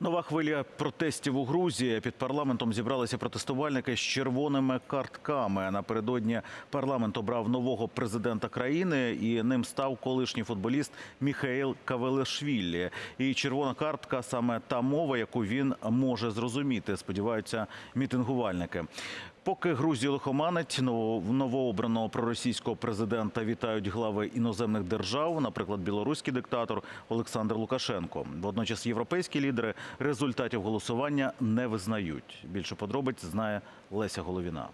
Нова хвиля протестів у Грузії. Під парламентом зібралися протестувальники з червоними картками. Напередодні парламент обрав нового президента країни, і ним став колишній футболіст Міхаїл Кавелешвілі. І червона картка саме та мова, яку він може зрозуміти. Сподіваються мітингувальники. Поки Грузію лихоманить, ново- новообраного проросійського президента вітають глави іноземних держав, наприклад, білоруський диктатор Олександр Лукашенко. Водночас європейські лідери Результатів голосування не визнають. Більше подробиць знає Леся Головіна.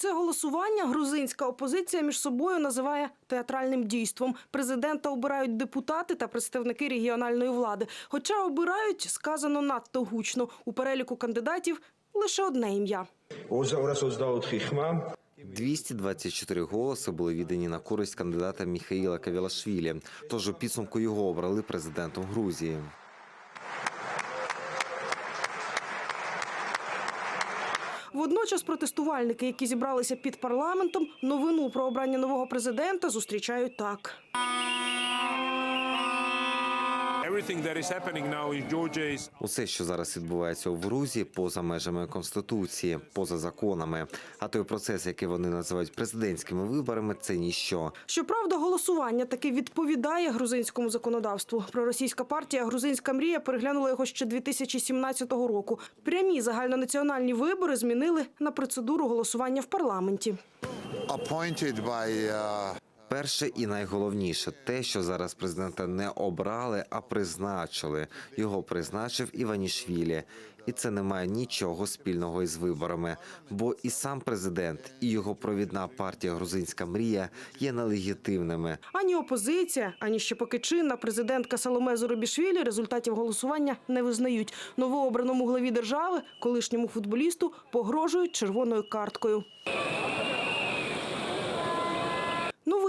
Це голосування грузинська опозиція між собою називає театральним дійством. Президента обирають депутати та представники регіональної влади. Хоча обирають сказано надто гучно у переліку кандидатів лише одне ім'я. 224 голоси були віддані на користь кандидата Міхаїла Кавілашвілі. Тож у підсумку його обрали президентом Грузії. Водночас протестувальники, які зібралися під парламентом, новину про обрання нового президента зустрічають так. Усе, що зараз відбувається в Грузії, поза межами конституції, поза законами. А той процес, який вони називають президентськими виборами, це ніщо. Щоправда, голосування таки відповідає грузинському законодавству. Проросійська партія Грузинська мрія переглянула його ще 2017 року. Прямі загальнонаціональні вибори змінили на процедуру голосування в парламенті. Перше і найголовніше те, що зараз президента не обрали, а призначили. Його призначив Іванішвілі. І це не має нічого спільного із виборами, бо і сам президент, і його провідна партія Грузинська мрія є нелегітимними. Ані опозиція, ані ще поки чинна президентка Саломе Зоробішвілі результатів голосування не визнають. Новообраному главі держави, колишньому футболісту, погрожують червоною карткою.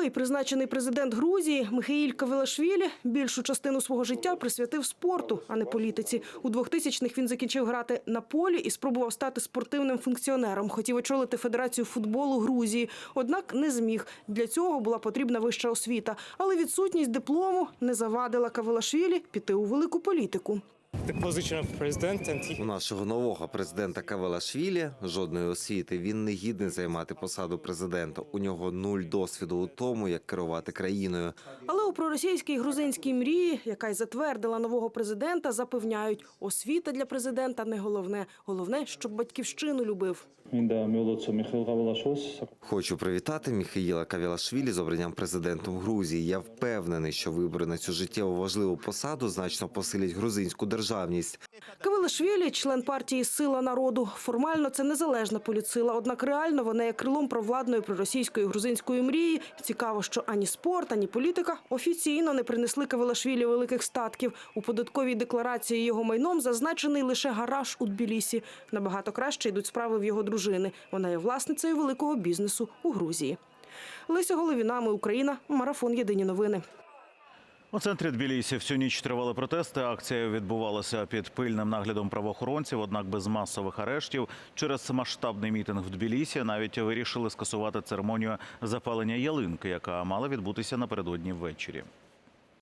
Новий призначений президент Грузії Михаїль Кавелашвілі більшу частину свого життя присвятив спорту, а не політиці. У 2000-х він закінчив грати на полі і спробував стати спортивним функціонером. Хотів очолити Федерацію футболу Грузії, однак не зміг. Для цього була потрібна вища освіта. Але відсутність диплому не завадила Кавелашвілі піти у велику політику. У нашого нового президента Кавелашвілі жодної освіти. Він не гідний займати посаду президента. У нього нуль досвіду у тому, як керувати країною. Але у проросійській грузинській мрії, яка й затвердила нового президента, запевняють, освіта для президента не головне. Головне, щоб батьківщину любив. Хочу привітати Міхаїла Кавілашвілі з обранням президентом Грузії. Я впевнений, що вибори на цю життєво важливу посаду значно посилять грузинську державу державність. Кавелашвілі – член партії Сила народу. Формально це незалежна політсила, однак реально вона є крилом провладної проросійської грузинської мрії. Цікаво, що ані спорт, ані політика офіційно не принесли Кавелашвілі великих статків. У податковій декларації його майном зазначений лише гараж у Тбілісі. Набагато краще йдуть справи в його дружини. Вона є власницею великого бізнесу у Грузії. Леся Головіна, ми Україна. Марафон. Єдині новини. У центрі Тбілісі всю ніч тривали протести. Акція відбувалася під пильним наглядом правоохоронців, однак без масових арештів. Через масштабний мітинг в Тбілісі навіть вирішили скасувати церемонію запалення ялинки, яка мала відбутися напередодні ввечері.